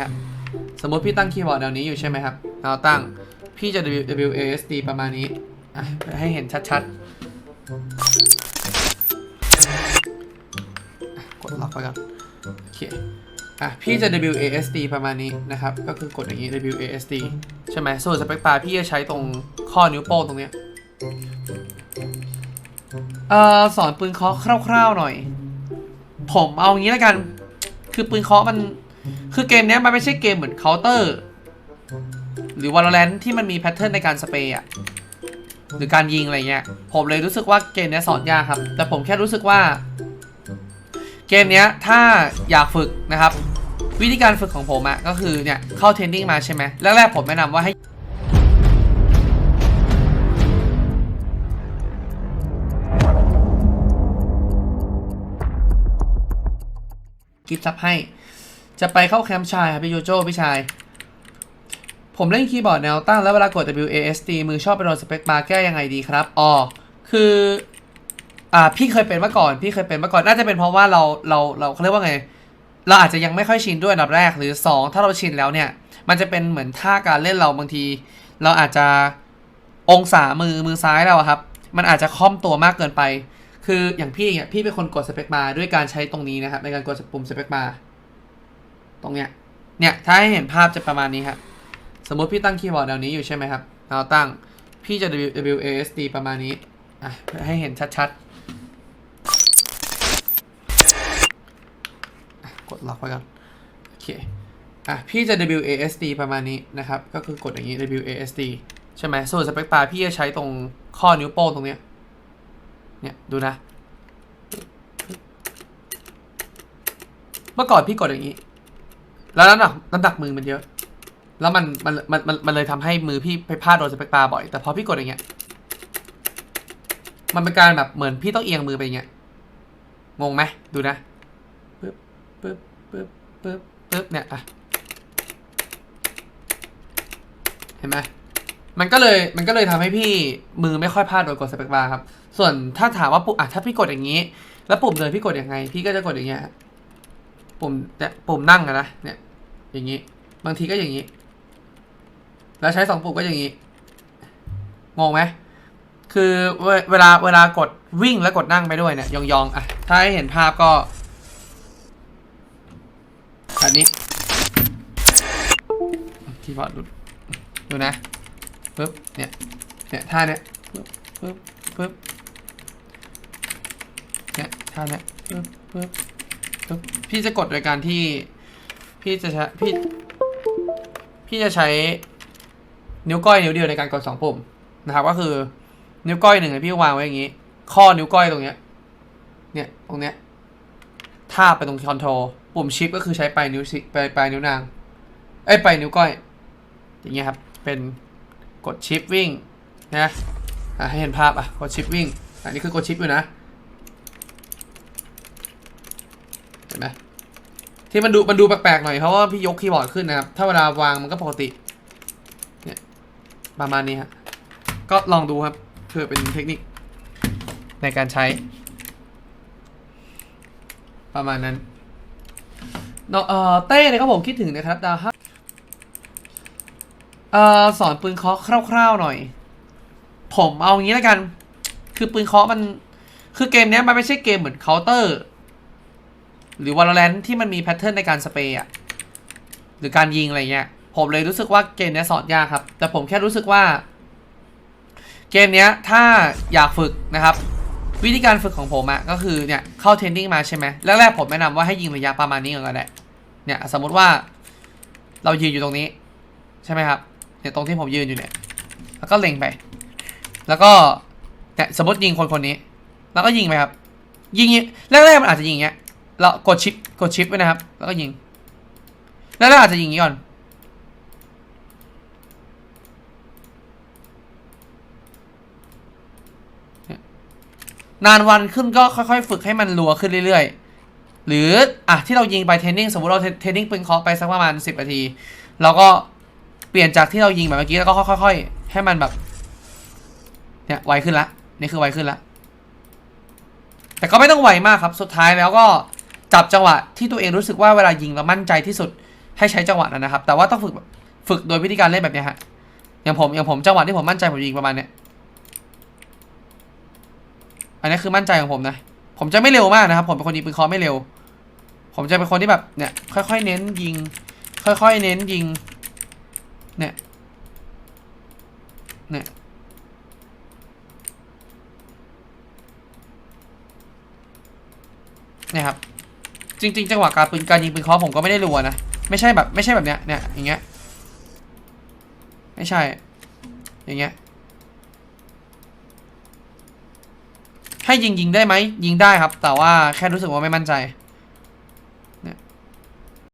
ครับสมมติพี่ตั้งคีย์บอร์ดแนวนี้อยู่ใช่ไหมครับเราตั้งพี่จะ W A S D ประมาณนี้ให้เห็นชัดๆ กดล็อกไปก่อนโอเคอะพี่จะ W A S D ประมาณนี้นะครับ ก็คือกดอย่างนี้ W A S D ใช่ไหมส่วนสเปกบาพี่จะใช้ตรงข้อนิ้วโป้งตรงเนี้ยเอ่อสอนปืนเคาะคร่าวๆหน่อย ผมเอางี้แล้วกัน คือปืนเคาะมัน คือเกมนี้มันไม่ใช่เกมเหมือนเคาน์เตอร์ หรือ Valorant ที่มันมีแพทเทิร์นในการสเปรย์อะหรือการยิงอะไรเงี้ย ผมเลยรู้สึกว่าเกมนี้สอนยากครับ แต่ผมแค่รู้สึกว่า เกมนี้ถ้าอยากฝึกนะครับ วิธีการฝึกของผมอะก็คือเนี่ยเข้าเทรนนิ่งมาใช่ไหมแรกๆผมแนะนำว่าให้กิฟต์ซับให้ จะไปเข้าแคมป์ชายครับพี่โยโจ้พี่ชาย ผมเล่นคีย์บอร์ดแนวตั้ง แล้วเวลากด W A S D มือชอบไปโดนสเปคบาร์แก้ยังไงดีครับอ๋อคืออ่าพี่เคยเป็นมาก่อน พี่เคยเป็นมาก่อนน่าจะเป็นเพราะว่าเราเราเราเขาเรียกว่าไง เราอาจจะยังไม่ค่อยชินด้วยอันดับแรกหรือ 2 ถ้าเราชินแล้วเนี่ย มันจะเป็นเหมือนท่าการเล่นเราบางที เราอาจจะองศามือมือซ้ายเราครับ มันอาจจะค่อมตัวมากเกินไป คืออย่างพี่เนี่ยพี่เป็นคนกดสเปคบาด้วยการใช้ตรงนี้นะครับในการกดปุ่มสเปคบา ตรงเนี้ย เนี่ยถ้าให้เห็นภาพจะประมาณนี้ครับสมมติพี่ตั้งคีย์บอร์ดแนวนี้อยู่ใช่ไหมครับเราตั้งพี่จะ W A S D ประมาณนี้อะให้เห็นชัดๆกดล็อกไว้ก่อนโอเคอะพี่จะ W A S D ประมาณนี้นะครับ ก็คือกดอย่างนี้ W A S D ใช่ไหมส่วนสเปคบาพี่จะใช้ตรงข้อนิ้วโป้งตรงเนี้ยเนี่ยดูนะ เมื่อก่อนพี่กดอย่างนี้ แล้วน้ำหนักน้ำหนักมือมันเยอะ แล้วมันมันมันมันมันเลยทำให้มือพี่ไปพลาดโดนสเปกตาบ่อย แต่พอพี่กดอย่างเงี้ย มันเป็นการแบบเหมือนพี่ต้องเอียงมือไปอย่างเงี้ย งงไหมดูนะปึ๊บปึ๊บปึ๊บปึ๊บปึ๊บเนี่ยอะเห็นไหมมันก็เลยมันก็เลยทำให้พี่มือไม่ค่อยพลาดโดนกดสเปกบาร์ครับ ส่วนถ้าถามว่าปุ่มอะถ้าพี่กดอย่างนี้ แล้วปุ่มเดินพี่กดยังไง พี่ก็จะกดอย่างเงี้ยปุ่มเนี่ยปุ่มนั่งอะนะเนี่ย อย่างนี้ บางทีก็อย่างนี้ แล้วใช้สองปุ่มก็อย่างนี้ งงไหม คือเวเวลาเวลากดวิ่งแล้วกดนั่งไปด้วยเนี่ยยองๆอะ ถ้าให้เห็นภาพก็แบบนี้คีย์บอดูดูนะปึ๊บเนี่ยเนี่ยท่าเนี้ยปึ๊บปึ๊บปึ๊บเนี่ยท่าเนี้ยปึ๊บปึ๊บปึ๊บพี่จะกดโดยการที่ พี่จะใช้พี่ พี่จะใช้นิ้วก้อยนิ้วเดียวในการกดสองปุ่มนะครับก็คือนิ้วก้อยหนึ่งพี่วางไว้อย่างนี้ ข้อนิ้วก้อยตรงเนี้ย เนี่ยตรงเนี้ยทาบไปตรงคอนโทรปุ่มชิปก็คือใช้ปลายนิ้วชิปลายปลายนิ้วนางเอ้ยปลายนิ้วก้อย อย่างเงี้ยครับ เป็นกดชิปวิ่งนะอะให้เห็นภาพอะกดชิปวิ่งอันนี้คือกดชิปอยู่นะ เห็นไหม ที่มันดูมันดูแปลกๆหน่อยเพราะว่าพี่ยกคีย์บอร์ดขึ้นนะครับ ถ้าเวลาวางมันก็ปกติ เนี่ยประมาณนี้ฮะก็ลองดูครับเพื่อเป็นเทคนิคในการใช้ ประมาณนั้นเนาะเออเต้เนี่ยครับผมคิดถึงนะครับดาวครับเออสอนปืนเคาะคร่าวๆหน่อย ผมเอางี้แล้วกัน คือปืนเคาะมันคือเกมนี้มันไม่ใช่เกมเหมือนเคาน์เตอร์ หรือ Valorant ที่มันมีแพทเทิร์นในการสเปรย์อะหรือการยิงอะไรเงี้ย ผมเลยรู้สึกว่าเกมเนี้ยสอนยากครับ แต่ผมแค่รู้สึกว่า เกมเนี้ยถ้าอยากฝึกนะครับ วิธีการฝึกของผมอะก็คือเนี่ยเข้าเทรนนิ่งมาใช่ไหมแรกๆผมแนะนำว่าให้ยิงระยะประมาณนี้ก่อนก็ได้เนี่ยสมมุติว่าเรายืนอยู่ตรงนี้ ใช่ไหมครับเนี่ยตรงที่ผมยืนอยู่เนี่ย แล้วก็เล็งไป แล้วก็เนี่ยสมมติยิงคนคนนี้ แล้วก็ยิงไปครับ ยิงแรกๆมันอาจจะยิงเงี้ย เรากดชิปกดชิปไว้นะครับ แล้วก็ยิง แล้วเราอาจจะยิงอย่างนี้ก่อนนานวันขึ้นก็ค่อยๆ ฝึกให้มันรัวขึ้นเรื่อยๆ หรืออะที่เรายิงไปเทรนนิ่งสมมติเราเทรนนิ่งปืนเคาะไปสักประมาณ 10นาที เราก็เปลี่ยนจากที่เรายิงแบบเมื่อกี้แล้วก็ค่อยๆ ให้มันแบบเนี่ยไวขึ้นละ นี่คือไวขึ้นละ แต่ก็ไม่ต้องไวมากครับ สุดท้ายแล้วก็ จับจังหวะที่ตัวเองรู้สึกว่าเวลายิงแล้วมั่นใจที่สุดให้ใช้จังหวะนั้นนะครับ แต่ว่าต้องฝึกฝึกโดยวิธีการเล่นแบบนี้ฮะอย่างผมอย่างผมจังหวะที่ผมมั่นใจผมยิงประมาณเนี้ยอันนี้คือมั่นใจของผมนะ ผมจะไม่เร็วมากนะครับ ผมเป็นคนยิงปืนคอไม่เร็ว ผมจะเป็นคนที่แบบเนี่ยค่อยๆเน้นยิง ค่อยๆเน้นยิง เนี่ย เนี่ยเนี่ยครับ จริงๆจังหวะการปืนการยิงปืนเคอผมก็ไม่ได้รัวนะ ไม่ใช่แบบไม่ใช่แบบเนี้ยเนี่ยอย่างเงี้ยไม่ใช่ อย่างเงี้ยให้ยิงยิงได้ไหมยิงได้ครับ แต่ว่าแค่รู้สึกว่าไม่มั่นใจ